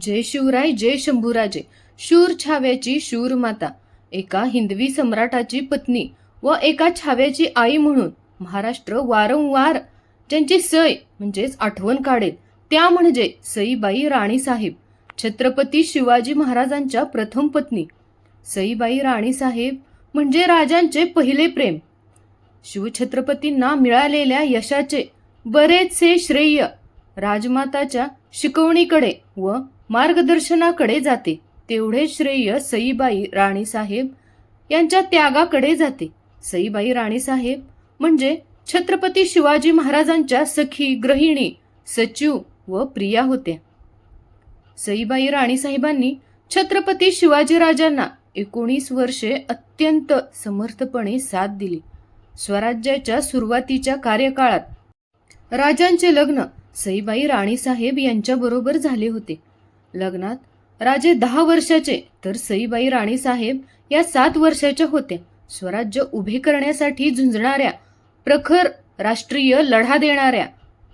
जय शिवराय जय शंभूराजे. शूर छाव्याची शूर माता एका हिंदवी सम्राटाची पत्नी व एका छाव्याची आई म्हणून महाराष्ट्र वारंवार ज्यांची सय म्हणजेच आठवण काढेल त्या म्हणजे सईबाई राणीसाहेब छत्रपती शिवाजी महाराजांच्या प्रथम पत्नी. सईबाई राणीसाहेब म्हणजे राजांचे पहिले प्रेम. शिवछत्रपतींना मिळालेल्या यशाचे बरेचसे श्रेय राजमाताच्या शिकवणीकडे व मार्गदर्शनाकडे जाते. तेवढे श्रेय सईबाई राणीसाहेब यांच्या त्यागाकडे जाते. सईबाई राणीसाहेब म्हणजे छत्रपती शिवाजी महाराजांच्या सखी गृहिणी सचिव व प्रिया होत्या. सईबाई राणीसाहेबांनी छत्रपती शिवाजीराजांना एकोणीस वर्षे अत्यंत समर्थपणे साथ दिली. स्वराज्याच्या सुरुवातीच्या कार्यकाळात राजांचे लग्न सईबाई राणीसाहेब यांच्याबरोबर झाले होते. लग्नात. राजे दहा वर्षाचे तर सईबाई राणीसाहेब या सात वर्षाच्या होत्या. स्वराज्य उभे करण्यासाठी झुंजणाऱ्या प्रखर राष्ट्रीय लढा देणाऱ्या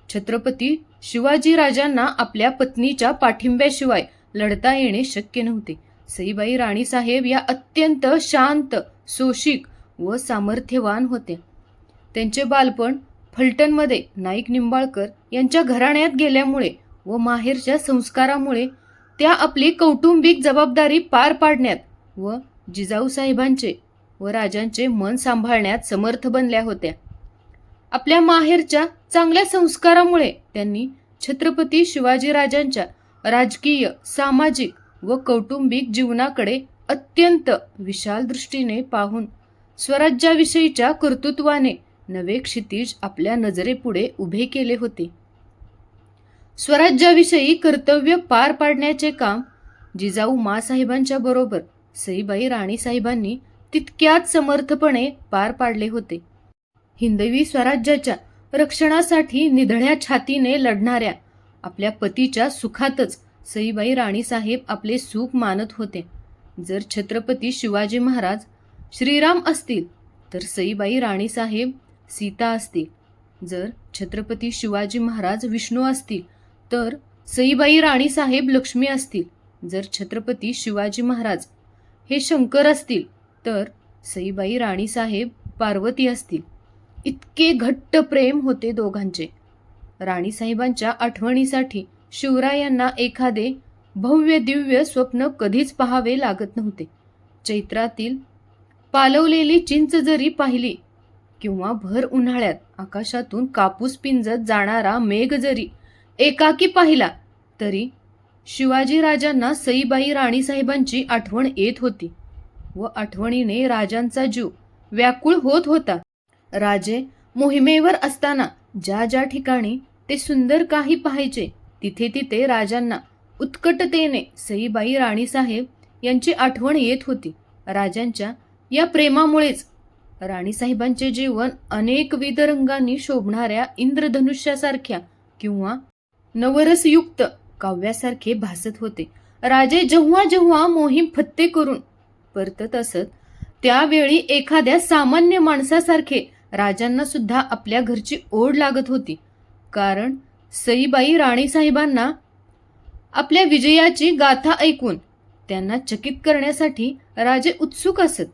छत्रपती शिवाजी राजांना आपल्या पत्नीच्या पाठिंब्याशिवाय लढता येणे शक्य नव्हते. सईबाई राणीसाहेब या अत्यंत शांत सोशिक व सामर्थ्यवान होत्या त्यांचे बालपण फलटणमध्ये नाईक निंबाळकर यांच्या घराण्यात गेल्यामुळे व माहेरच्या संस्कारामुळे त्या आपली कौटुंबिक जबाबदारी पार पाडण्यात व जिजाऊ साहेबांचे व राजांचे मन सांभाळण्यात समर्थ बनल्या होत्या. आपल्या माहेरच्या चांगल्या संस्कारामुळे त्यांनी छत्रपती शिवाजीराजांच्या राजकीय सामाजिक व कौटुंबिक जीवनाकडे अत्यंत विशाल दृष्टीने पाहून स्वराज्याविषयीच्या कर्तृत्वाने नवे क्षितिज आपल्या नजरेपुढे उभे केले होते. स्वराज्याविषयी कर्तव्य पार पाडण्याचे काम जिजाऊ मासाहेबांच्या बरोबर सईबाई राणीसाहेबांनी तितक्याच समर्थपणे पार पाडले होते. हिंदवी स्वराज्याच्या रक्षणासाठी निधड्या छातीने लढणाऱ्या आपल्या पतीच्या सुखातच सईबाई राणीसाहेब आपले सुख मानत होते. जर छत्रपती शिवाजी महाराज श्रीराम असतील तर सईबाई राणीसाहेब सीता असतील. जर छत्रपती शिवाजी महाराज विष्णू असतील तर सईबाई राणीसाहेब लक्ष्मी असतील जर छत्रपती शिवाजी महाराज हे शंकर असतील तर सईबाई राणीसाहेब पार्वती असतील. इतके घट्ट प्रेम होते दोघांचे. राणीसाहेबांच्या आठवणीसाठी शिवरायांना एखादे भव्य दिव्य स्वप्न कधीच पाहावे लागत नव्हते. चैत्रातील पालवलेली चिंच जरी पाहिली किंवा भर उन्हाळ्यात आकाशातून कापूस पिंजत जाणारा मेघ जरी एकाकी पाहिला. तरी शिवाजी राजांना सईबाई राणीसाहेबांची आठवण येत होती व आठवणीने राजांचा जीव व्याकुळ होत होता. राजे मोहिमेवर असताना ज्या ज्या ठिकाणी ते सुंदर काही पाहायचे तिथे तिथे राजांना उत्कटतेने सईबाई राणीसाहेब यांची आठवण येत होती. राजांच्या या प्रेमामुळेच राणीसाहेबांचे जीवन अनेकविध रंगांनी शोभणाऱ्या इंद्रधनुष्यासारख्या किंवा नवरसयुक्त काव्यासारखे भासत होते. राजे जेव्हा जेव्हा मोहीम फत्ते करून परतत असत त्यावेळी एखाद्या सामान्य माणसासारखे राजांना सुद्धा आपल्या घरची ओढ लागत होती. कारण सईबाई राणीसाहेबांना आपल्या विजयाची गाथा ऐकून त्यांना चकित करण्यासाठी राजे उत्सुक असत.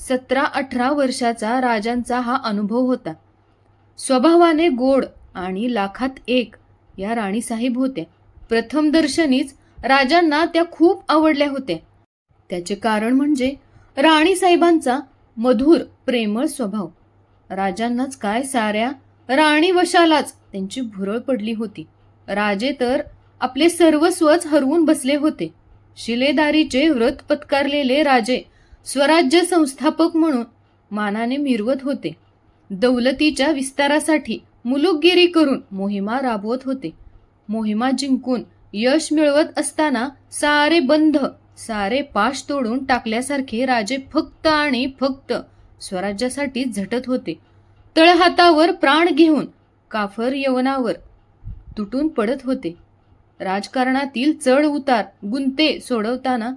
सतरा अठरा वर्षाचा राजांचा हा अनुभव होता. स्वभावाने गोड आणि लाखात एक या राणीसाहेब होत्या प्रथम दर्शनीच राजांना त्या खूप आवडल्या होत्या. त्याचे कारण म्हणजे राणीसाहेबांचा मधुर प्रेमळ स्वभाव. राजांनाच काय साऱ्या राणी वशालाच त्यांची भुरळ पडली होती. राजे तर आपले सर्वस्वच हरवून बसले होते. शिलेदारीचे व्रत पत्कारलेले राजे स्वराज्य संस्थापक म्हणून मानाने मिरवत होते. दौलतीच्या विस्तारासाठी मुलुकगिरी करून मोहिमा राबवत होते. मोहिमा जिंकून यश मिळवत असताना सारे बंध सारे पाश तोडून टाकल्यासारखे राजे फक्त आणि फक्त स्वराज्यासाठी झटत होते. तळहातावर प्राण घेऊन काफर यवनावर तुटून पडत होते. राजकारणातील चढ उतार गुंते सोडवताना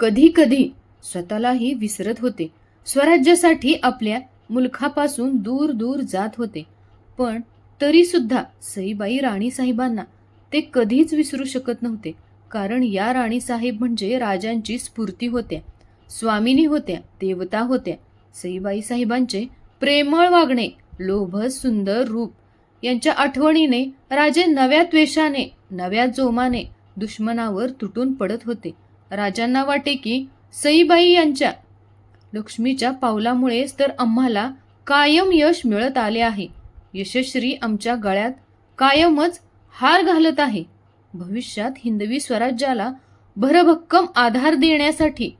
कधी कधी स्वतःलाही विसरत होते. स्वराज्यासाठी आपल्या मुलखापासून दूर दूर जात होते. पण तरीसुद्धा सईबाई राणीसाहेबांना ते कधीच विसरू शकत नव्हते. कारण या राणीसाहेब म्हणजे राजांची स्फूर्ती होत्या स्वामिनी होत्या देवता होत्या. सईबाई साहेबांचे प्रेमळ वागणे लोभ सुंदर रूप यांच्या आठवणीने राजे नव्या त्वेषाने नव्या जोमाने दुश्मनावर तुटून पडत होते. राजांना वाटे की सईबाई यांच्या लक्ष्मीच्या पावलामुळेच तर आम्हाला कायम यश मिळत आले आहे. यशश्री आमच्या गळ्यात कायमच हार घालत आहे. भविष्यात हिंदवी स्वराज्याला भरभक्कम आधार देण्यासाठी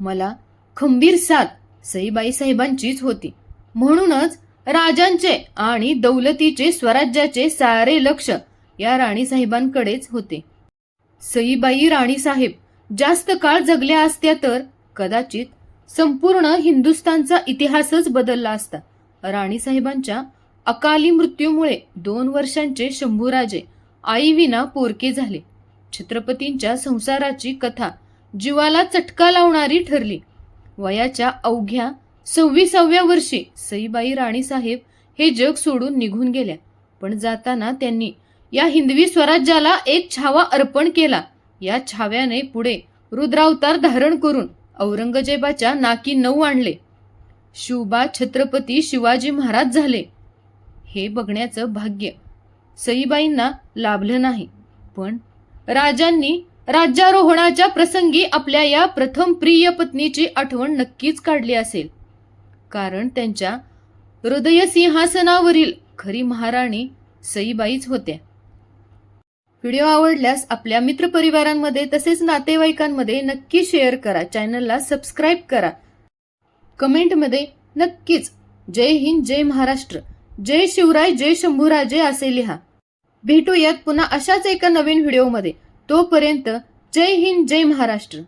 मला खंबीर साथ सईबाई साहेबांचीच होती. म्हणूनच राजांचे आणि दौलतीचे स्वराज्याचे सारे लक्ष या राणीसाहेबांकडेच होते. सईबाई राणीसाहेब जास्त काळ जगल्या असत्या तर कदाचित संपूर्ण हिंदुस्थानचा इतिहासच बदलला असता. राणीसाहेबांच्या अकाली मृत्यूमुळे दोन वर्षांचे शंभूराजे आईविना पोरके झाले. छत्रपतींच्या संसाराची कथा जीवाला चटका लावणारी ठरली. वयाच्या अवघ्या सव्वीसाव्या वर्षी सईबाई राणीसाहेब हे जग सोडून निघून गेल्या. पण जाताना त्यांनी या हिंदवी स्वराज्याला एक छावा अर्पण केला. या छाव्याने पुढे रुद्रावतार धारण करून औरंगजेबाच्या नाकी नऊ आणले. शिवबा छत्रपती शिवाजी महाराज झाले. हे बघण्याचं भाग्य. सईबाईंना लाभलं नाही. पण राजांनी राज्यारोहणाच्या प्रसंगी आपल्या या प्रथम प्रिय पत्नीची आठवण नक्कीच काढली असेल. कारण त्यांच्या हृदयसिंहासनावरील खरी महाराणी सईबाईच होत्या. व्हिडिओ आवडल्यास आपल्या मित्रपरिवारांमध्ये तसेच नातेवाईकांमध्ये नक्की शेअर करा. चॅनलला सबस्क्राईब करा. कमेंटमध्ये नक्कीच. जय हिंद जय महाराष्ट्र. जय शिवराय जय शंभूराजे असे लिहा. भेटूयात पुन्हा अशाच एका नवीन व्हिडिओमध्ये. तोपर्यंत जय हिंद जय महाराष्ट्र.